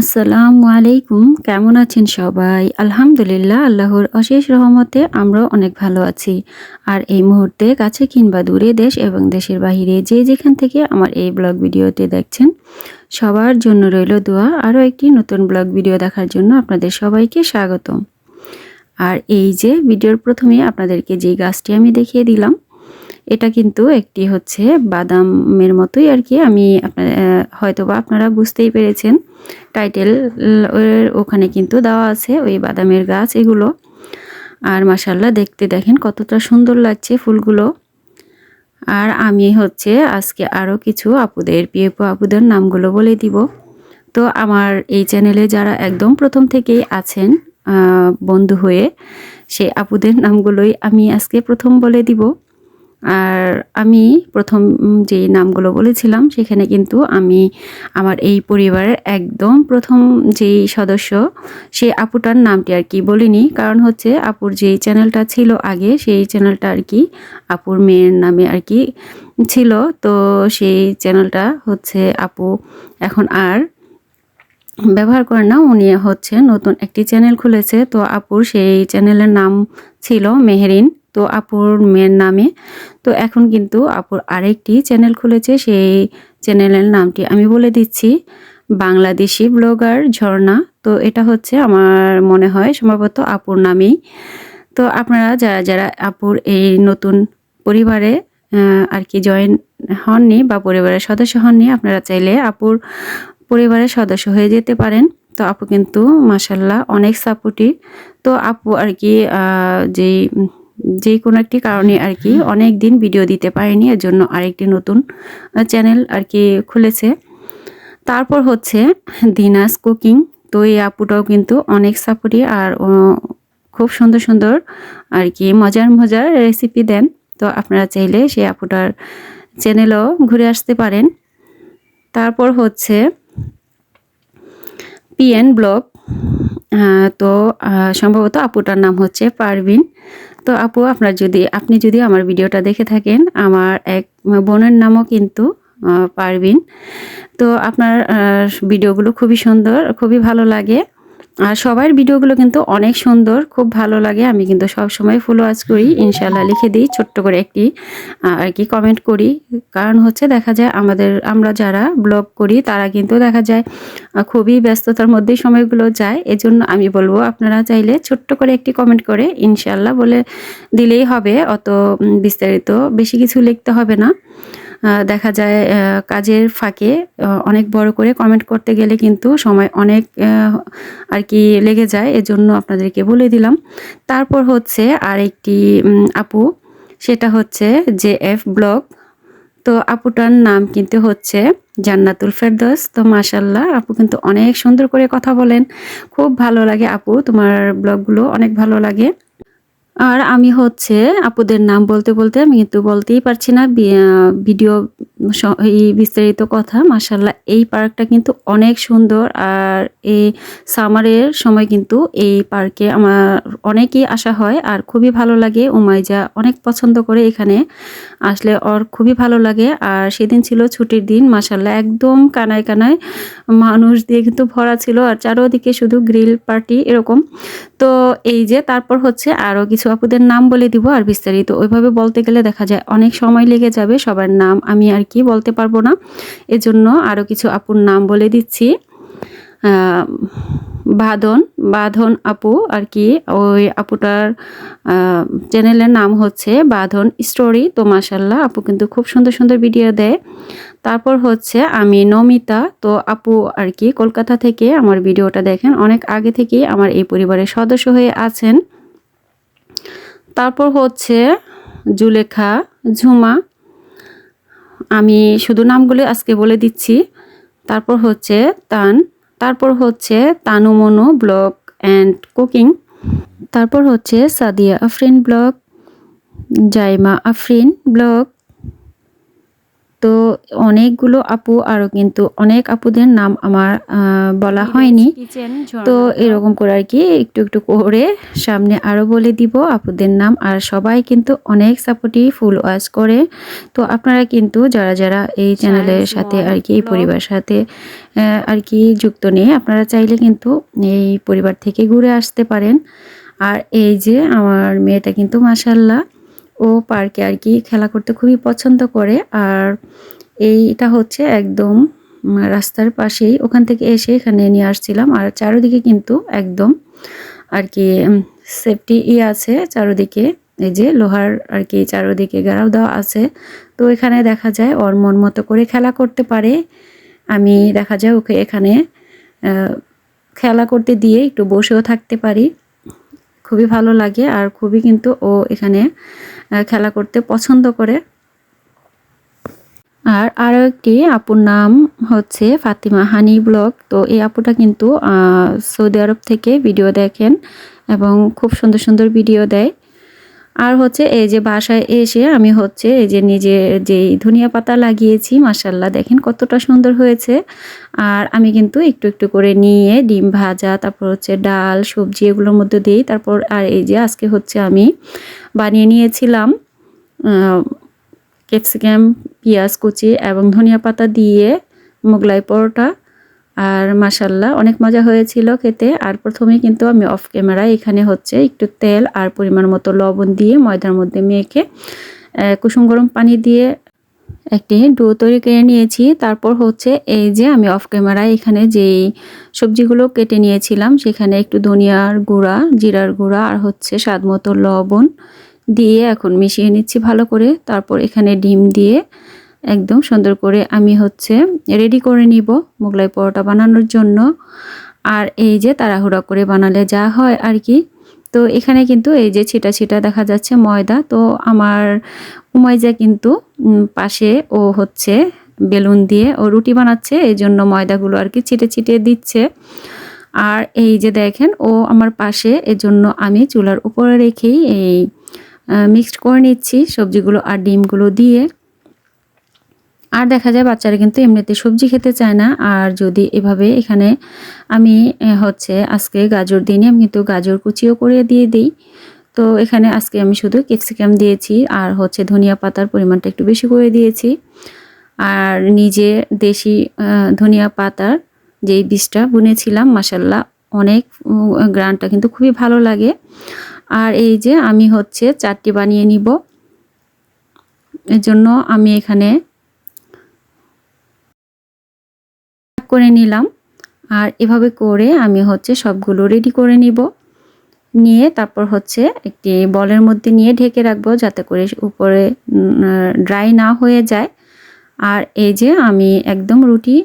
আসসালামু আলাইকুম। কেমন আছেন সবাই? আলহামদুলিল্লাহ, আল্লাহর অশেষ রহমতে আমরাও অনেক ভালো আছি। আর এই মুহূর্তে কাছে কিংবা দূরে দেশ এবং দেশের বাহিরে যে যেখান থেকে আমার এই ব্লগ ভিডিওতে দেখছেন, সবার জন্য রইল দোয়া। আরও একটি নতুন ব্লগ ভিডিও দেখার জন্য আপনাদের সবাইকে স্বাগতম। আর এই যে, ভিডিওর প্রথমে আপনাদেরকে যে গাছটি আমি দেখিয়ে দিলাম এটা কিন্তু একটি হচ্ছে বাদামের মতোই আর কি। আমি হয়তো বা আপনারা বুঝতেই পেরেছেন। টাইটেল ওখানে কিন্তু দেওয়া আছে ওই বাদামের গাছ এগুলো। আর মাসাল্লাহ দেখতে দেখেন কতটা সুন্দর লাগছে ফুলগুলো। আর আমি হচ্ছে আজকে আরও কিছু আপুদের পিএপো আপুদের নামগুলো বলে দিব। তো আমার এই চ্যানেলে যারা একদম প্রথম থেকেই আছেন বন্ধু হয়ে সে আপুদের নামগুলোই আমি আজকে প্রথম বলে দিব। আর আমি প্রথম যে নামগুলো বলেছিলাম, সেখানে কিন্তু আমি আমার এই পরিবারের একদম প্রথম যেই সদস্য সেই আপুটার নামটি আর কি বলিনি। কারণ হচ্ছে আপুর যেই চ্যানেলটা ছিল আগে, সেই চ্যানেলটা আর কি আপুর মেয়ের নামে আর কি ছিল। তো সেই চ্যানেলটা হচ্ছে আপু। এখন আর ব্যবহার করেন না উনি হচ্ছে নতুন একটি চ্যানেল খুলেছে। তো আপুর সেই চ্যানেলের নাম ছিল মেহরিন। তো আপুর মেয়ের নামে। তো এখন কিন্তু আপুর আরেকটি চ্যানেল খুলেছে। সেই চ্যানেলের নামটি আমি বলে দিচ্ছি, বাংলাদেশি ব্লগার ঝর্ণা। তো এটা হচ্ছে আমার মনে হয় সম্ভবত আপুর নামেই। তো আপনারা যারা যারা আপুর এই নতুন পরিবারে আর কি জয়েন হননি বা পরিবারের সদস্য হননি, আপনারা চাইলে আপুর পরিবারের সদস্য হয়ে যেতে পারেন। তো আপু কিন্তু মাসাল্লাহ অনেক সাপোর্টিভ তো আপু আর কি যেই যে কোনো একটি কারণে আর কি অনেক দিন ভিডিও দিতে পারেনি এর জন্য আরেকটি নতুন চ্যানেল আর কি খুলেছে। তারপর হচ্ছে দিনাস কুকিং। তো এই আপুটাও কিন্তু অনেক সাপোর্টি আর খুব সুন্দর সুন্দর আর কি মজার মজার রেসিপি দেন। তো আপনারা চাইলে সেই আপুটার চ্যানেলও ঘুরে আসতে পারেন। তারপর হচ্ছে পিএন ব্লগ তো সম্ভবত আপুটার নাম হচ্ছে পারভিন। তো আপু, আপনার যদি, আপনি যদি আমার ভিডিওটা দেখে থাকেন, আমার এক বোনের নামও কিন্তু পারবিন তো আপনার ভিডিওগুলো খুবই সুন্দর, খুবই ভালো লাগে। আর সবার ভিডিওগুলো কিন্তু অনেক সুন্দর, খুব ভালো লাগে। আমি কিন্তু সব সময় ফলো আজ করি। ইনশাল্লাহ লিখে দিই, ছোট্ট করে একটি আর কি কমেন্ট করি। কারণ হচ্ছে দেখা যায় আমাদের, আমরা যারা ব্লগ করি, তারা কিন্তু দেখা যায় খুবই ব্যস্ততার মধ্যেই সময়গুলো যায়। এজন্য আমি বলব আপনারা চাইলে ছোট্ট করে একটি কমেন্ট করে ইনশাল্লাহ বলে দিলেই হবে। অত বিস্তারিত বেশি কিছু লিখতে হবে না। দেখা যায় কাজের ফাঁকে অনেক বড় করে কমেন্ট করতে গেলে কিন্তু সময় অনেক আর কি লেগে যায়। এজন্য আপনাদেরকে বলে দিলাম। তারপর হচ্ছে আর একটি আপু, সেটা হচ্ছে জে এফ ব্লগ। তো আপুটার নাম কিন্তু হচ্ছে জান্নাতুল ফেরদোস। তো মাসাল্লাহ আপু কিন্তু অনেক সুন্দর করে কথা বলেন। খুব ভালো লাগে আপু, তোমার ব্লগগুলো অনেক ভালো লাগে। আর আমি হচ্ছে আপুদের নাম বলতে বলতে আমি কিন্তু বলতেই পারছি না ভিডিও এই বিস্তারিত কথা। মাসাল্লাহ এই পার্কটা কিন্তু অনেক সুন্দর আর এই সামারের সময় কিন্তু এই পার্কে আমার অনেকই আসা হয় আর খুবই ভালো লাগে। উমাইজা অনেক পছন্দ করে এখানে আসলে ওর খুবই ভালো লাগে আর সেদিন ছিল ছুটির দিন। মাসাল্লাহ একদম কানায় কানায় মানুষ দিয়ে কিন্তু ভরা ছিল আর চারোদিকে শুধু গ্রিল পার্টি এরকম। তো এই যে তারপর হচ্ছে আরও কিছু আপুদের নাম বলে দিব আর বিস্তারিত ওইভাবে বলতে গেলে দেখা যায় অনেক সময় লেগে যাবে, সবার নাম আমি আর কি বলতে পারব না। এজন্য আরও কিছু আপুর নাম বলে দিচ্ছি। বাঁধন বাঁধন আপু আর কি, ওই আপুটার চ্যানেলের নাম হচ্ছে বাঁধন স্টোরি তো মাসাল্লাহ আপু কিন্তু খুব সুন্দর সুন্দর ভিডিও দেয়। তারপর হচ্ছে আমি নমিতা। তো আপু আর কি, কলকাতা থেকে আমার ভিডিওটা দেখেন। অনেক আগে থেকেই আমার এই পরিবারের সদস্য হয়ে আছেন। তারপর হচ্ছে জুলেখা, ঝুমা। আমি শুধু নামগুলো আজকে বলে দিচ্ছি। তারপর হচ্ছে তান, তারপর হচ্ছে তানুমনু ব্লগ অ্যান্ড কুকিং। তারপর হচ্ছে সাদিয়া আফরিন ব্লগ, জাইমা আফরিন ব্লগ। তো অনেকগুলো আপু আরও কিন্তু অনেক আপুদের নাম আমার বলা হয়নি। তো এরকম করে আর কি একটু একটু করে সামনে আরও বলে দিব আপুদের নাম। আর সবাই কিন্তু অনেক সাপোর্টিভ ফুল ওয়াচ করে। তো আপনারা কিন্তু যারা যারা এই চ্যানেলের সাথে আর কি এই পরিবার সাথে আর কি যুক্ত নেই আপনারা চাইলে কিন্তু এই পরিবার থেকে ঘুরে আসতে পারেন। আর এই যে আমার মেয়েটা কিন্তু মাসাল্লাহ ও পার্কে আর কি খেলা করতে খুবই পছন্দ করে। আর এইটা হচ্ছে একদম রাস্তার পাশেই। ওখান থেকে এসে এখানে নিয়ে আসছিলাম। আর চারোদিকে কিন্তু একদম আর কি সেফটি ই আছে চারোদিকে। এই যে লোহার আর কি চারোদিকে গাড়াও দেওয়া আছে। তো এখানে দেখা যায় ওর মন মতো করে খেলা করতে পারে। আমি দেখা যায় ওকে এখানে খেলা করতে দিয়ে একটু বসেও থাকতে পারি। খুবই ভালো লাগে। আর খুবই কিন্তু ও এখানে খেলা করতে পছন্দ করে। আর আরও একটি আপুর নাম হচ্ছে ফাতিমা হানি ব্লগ। তো এই আপুটা কিন্তু সৌদি আরব থেকে ভিডিও দেখেন এবং খুব সুন্দর সুন্দর ভিডিও দেয়। আর হচ্ছে এই যে বাসায় এসে আমি হচ্ছে এই যে নিজে যেই ধনিয়া পাতা লাগিয়েছি মাসাল্লাহ দেখেন কতটা সুন্দর হয়েছে। আর আমি কিন্তু একটু একটু করে নিয়ে ডিম ভাজা, তারপর হচ্ছে ডাল, সবজি এগুলোর মধ্যে দিই। তারপর আর এই যে আজকে হচ্ছে আমি বানিয়ে নিয়েছিলাম ক্যাপসিকাম, পেঁয়াজ কুচি এবং ধনিয়া পাতা দিয়ে মোগলাই পরোটা। আর মাসাল্লাহ অনেক মজা হয়েছিল খেতে। আর প্রথমে কিন্তু আমি অফ ক্যামেরায় এখানে হচ্ছে একটু তেল আর পরিমাণ মতো লবণ দিয়ে ময়দার মধ্যে মেখে কুসুম গরম পানি দিয়ে একটি ডো তৈরি করে নিয়েছি। তারপর হচ্ছে এই যে আমি অফ ক্যামেরায় এখানে যেই সবজিগুলো কেটে নিয়েছিলাম, সেখানে একটু ধনিয়ার গুঁড়া, জিরার গুঁড়া আর হচ্ছে স্বাদ মতো লবণ দিয়ে এখন মিশিয়ে নিচ্ছি ভালো করে। তারপর এখানে ডিম দিয়ে একদম সুন্দর করে আমি হচ্ছে রেডি করে নিব মোগলাই পরোটা বানানোর জন্য। আর এই যে তাড়াহুড়া করে বানালে যা হয় আর কি। তো এখানে কিন্তু এই যে ছিটা ছিটা দেখা যাচ্ছে ময়দা। তো আমার উমাইজা কিন্তু পাশে ও হচ্ছে বেলুন দিয়ে ও রুটি বানাচ্ছে এই জন্য ময়দাগুলো আর কি ছিটে ছিটে দিচ্ছে। আর এই যে দেখেন, ও আমার পাশে, এজন্য আমি চুলার উপরে রেখেই এই মিক্সড করে নিচ্ছি সবজিগুলো আর ডিমগুলো দিয়ে। আর দেখা যায় বাচ্চারা কিন্তু এমনিতে সবজি খেতে চায় না। আর যদি এভাবে এখানে আমি হচ্ছে আজকে গাজর দিনে আমি কিন্তু গাজর কুচিও করে দিয়ে দিই। তো এখানে আজকে আমি শুধু ক্যাপসিকাম দিয়েছি আর হচ্ছে ধনিয়া পাতার পরিমাণটা একটু বেশি করে দিয়েছি। আর নিজে দেশি ধনিয়া পাতার যেই বীজটা বুনেছিলাম মাসাল্লাহ অনেক গ্রানটা কিন্তু খুবই ভালো লাগে। আর এই যে আমি হচ্ছে চারটি বানিয়ে নিব। এর জন্য আমি এখানে করে নিলাম। আর এভাবে করে আমি হচ্ছে সবগুলো রেডি করে নিব। নিয়ে তারপর হচ্ছে একটি বলের মধ্যে নিয়ে ঢেকে রাখব যাতে করে উপরে ড্রাই না হয়ে যায়। আর এই যে আমি একদম রুটি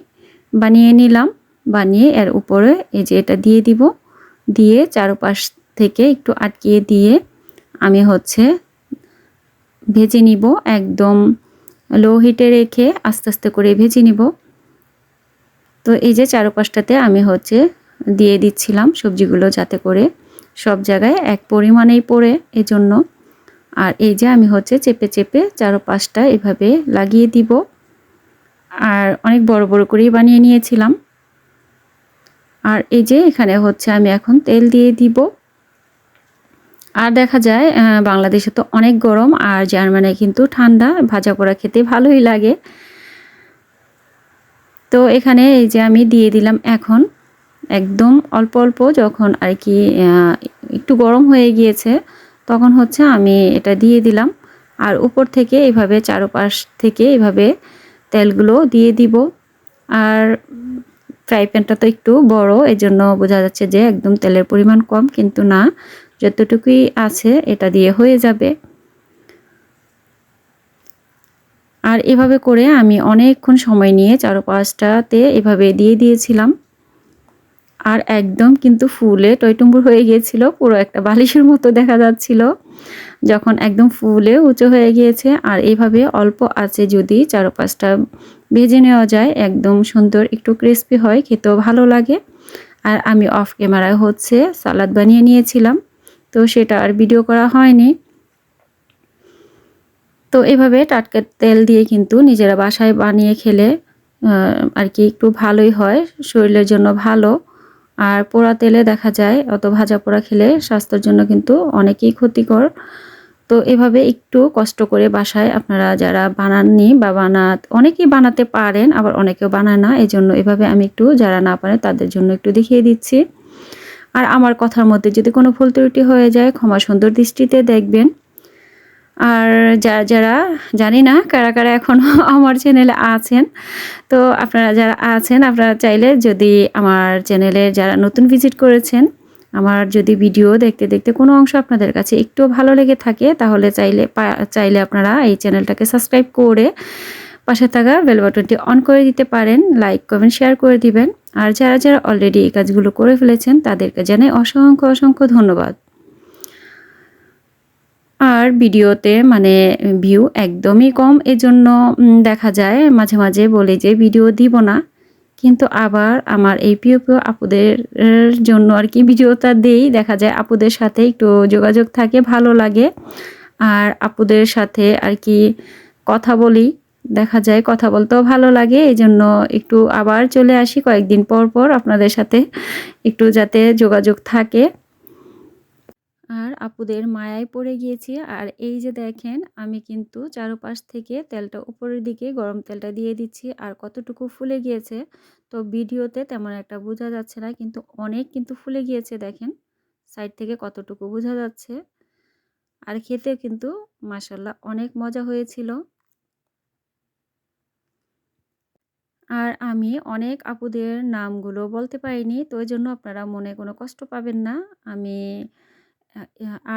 বানিয়ে নিলাম। বানিয়ে এর উপরে এই যে এটা দিয়ে দিব। দিয়ে চারপাশ থেকে একটু আটকিয়ে দিয়ে আমি হচ্ছে ভেজে নিব। একদম লো হিটে রেখে আস্তে আস্তে করে ভেজে নিব। তো এই যে চারপাশটাতে আমি হচ্ছে দিয়ে দিচ্ছিলাম সবজিগুলো যাতে করে সব জায়গায় এক পরিমাণেই পড়ে এজন্য। আর এই যে আমি হচ্ছে চেপে চেপে চারপাশটা এভাবে লাগিয়ে দিব। আর অনেক বড় বড় করেই বানিয়ে নিয়েছিলাম। আর এই যে এখানে হচ্ছে আমি এখন তেল দিয়ে দিব। আর দেখা যায় বাংলাদেশে তো অনেক গরম আর জার্মানে কিন্তু ঠান্ডা, ভাজা পোড়া খেতে ভালোই লাগে। তো এখানে এই যে আমি দিয়ে দিলাম এখন একদম অল্প অল্প যখন আর কি একটু গরম হয়ে গিয়েছে, তখন হচ্ছে আমি এটা দিয়ে দিলাম। আর উপর থেকে এভাবে চারপাশ থেকে এভাবে তেলগুলো দিয়ে দিব। আর ফ্রাই প্যানটা তো একটু বড় এই জন্য বোঝা যাচ্ছে যে একদম তেলের পরিমাণ কম, কিন্তু না, যতটুকুই আছে এটা দিয়ে হয়ে যাবে। আর এভাবে করে আমি অনেকক্ষণ সময় নিয়ে চারপাশটাতে এভাবে দিয়ে দিয়েছিলাম। আর একদম কিন্তু ফুলে টয়টুম্বুর হয়ে গিয়েছিল, পুরো একটা বালিশের মতো দেখা যাচ্ছিল, যখন একদম ফুলে উঁচু হয়ে গিয়েছে। আর এইভাবে অল্প আছে যদি চারপাশটা ভেজে নেওয়া যায়, একদম সুন্দর, একটু ক্রিস্পি হয়, খেতেও ভালো লাগে। আর আমি অফ ক্যামেরায় হচ্ছে সালাদ বানিয়ে নিয়েছিলাম, তো সেটা আর ভিডিও করা হয়নি। তো এভাবে টাটকা তেল দিয়ে কিন্তু নিজেরা বাসায় বানিয়ে খেলে আর কি একটু ভালোই হয়, শরীরের জন্য ভালো। আর পোড়া তেলে দেখা যায়, অত ভাজা পোড়া খেলে স্বাস্থ্যের জন্য কিন্তু অনেকেই ক্ষতিকর। তো এভাবে একটু কষ্ট করে বাসায় আপনারা যারা বানাননি বা বানাত অনেকেই বানাতে পারেন, আবার অনেকেও বানায় না। এই জন্য এভাবে আমি একটু যারা না পারে তাদের জন্য একটু দেখিয়ে দিচ্ছি। আর আমার কথার মধ্যে যদি কোনো ভুল ত্রুটি হয়ে যায়, ক্ষমা সুন্দর দৃষ্টিতে দেখবেন। আর যারা যারা জানি না কারা কারা এখনও আমার চ্যানেলে আছেন, তো আপনারা যারা আছেন, আপনারা চাইলে যদি আমার চ্যানেলে যারা নতুন ভিজিট করেছেন, আমার যদি ভিডিও দেখতে দেখতে কোনো অংশ আপনাদের কাছে একটু ভালো লেগে থাকে, তাহলে চাইলে চাইলে আপনারা এই চ্যানেলটাকে সাবস্ক্রাইব করে পাশে থাকা বেল বাটনটি অন করে দিতে পারেন লাইক কমেন্ট শেয়ার করে দিবেন। আর যারা যারা অলরেডি এই কাজগুলো করে ফেলেছেন, তাদেরকে জানাই অসংখ্য অসংখ্য ধন্যবাদ। আর ভিডিওতে মানে ভিউ একদমই কম। এজন্য দেখা যায় মাঝে মাঝে বলে যে ভিডিও দিব না। কিন্তু আবার আমার এই প্রিয় প্রিয় আপুদের জন্য আর কি ভিডিওটা দেই। দেখা যায় আপুদের সাথে একটু যোগাযোগ থাকে, ভালো লাগে। আর আপুদের সাথে আর কি কথা বলি, দেখা যায় কথা বলতেও ভালো লাগে। এই জন্য একটু আবার চলে আসি কয়েকদিন পর পর আপনাদের সাথে। একটু যাতে যোগাযোগ থাকে। আর আপুদের মায়ায় পড়ে গিয়েছি। আর এই যে দেখেন, আমি কিন্তু চারোপাশ থেকে তেলটা উপরের দিকে গরম তেলটা দিয়ে দিচ্ছি। আর কতটুকু ফুলে গিয়েছে, তো ভিডিওতে তেমন একটা বোঝা যাচ্ছে না, কিন্তু অনেক কিন্তু ফুলে গিয়েছে দেখেন। সাইড থেকে কতটুকু বোঝা যাচ্ছে। আর খেতে কিন্তু মাসাল্লাহ অনেক মজা হয়েছিল। আর আমি অনেক আপুদের নামগুলো বলতে পারিনি, তো ওই জন্য আপনারা মনে কোনো কষ্ট পাবেন না। আমি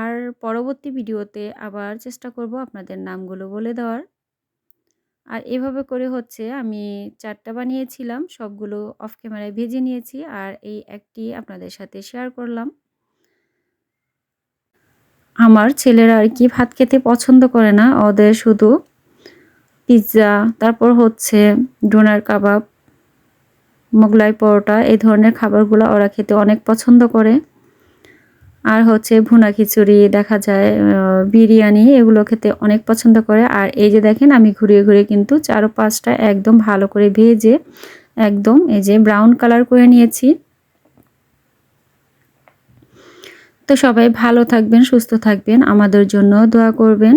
আর পরবর্তী ভিডিওতে আবার চেষ্টা করব আপনাদের নামগুলো বলে দেওয়ার। আর এভাবে করে হচ্ছে আমি চারটা বানিয়েছিলাম, সবগুলো অফ ক্যামেরায় ভেজে নিয়েছি আর এই একটি আপনাদের সাথে শেয়ার করলাম। আমার ছেলেরা আর কি ভাত খেতে পছন্দ করে না, ওদের শুধু পিৎজা তারপর হচ্ছে ডোনার কাবাব মোগলাই পরোটা, এই ধরনের খাবারগুলো ওরা খেতে অনেক পছন্দ করে। আর হচ্ছে ভুনা খিচুড়ি, দেখা যায় বিরিয়ানি, এগুলো খেতে অনেক পছন্দ করে। আর এই যে দেখেন, আমি ঘুরিয়ে ঘুরিয়ে কিন্তু চারো পাঁচটা একদম ভালো করে ভেজে, একদম এই যে ব্রাউন কালার করে নিয়েছি। তো সবাই ভালো থাকবেন, সুস্থ থাকবেন, আমাদের জন্য দোয়া করবেন।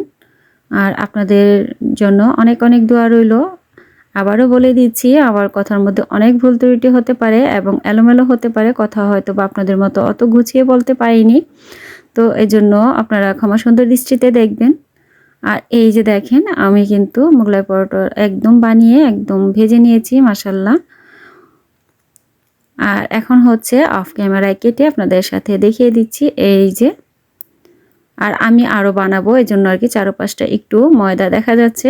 আর আপনাদের জন্য অনেক অনেক দোয়া রইল। আবারও বলে দিচ্ছি, আমার কথার মধ্যে অনেক ভুল ত্রুটি হতে পারে এবং এলোমেলো হতে পারে। কথা হয়তো বা আপনাদের মতো অত গুছিয়ে বলতে পারিনি। তো এই জন্য আপনারা ক্ষমা সুন্দর দৃষ্টিতে দেখবেন। আর এই যে দেখেন, আমি কিন্তু মোগলাই পরোটা একদম বানিয়ে, একদম ভেজে নিয়েছি মাসাল্লাহ আর এখন হচ্ছে অফ ক্যামেরায় কেটে আপনাদের সাথে দেখিয়ে দিচ্ছি এই যে। আর আমি আরও বানাবো এই জন্য আর কি চারোপাশটা একটু ময়দা দেখা যাচ্ছে।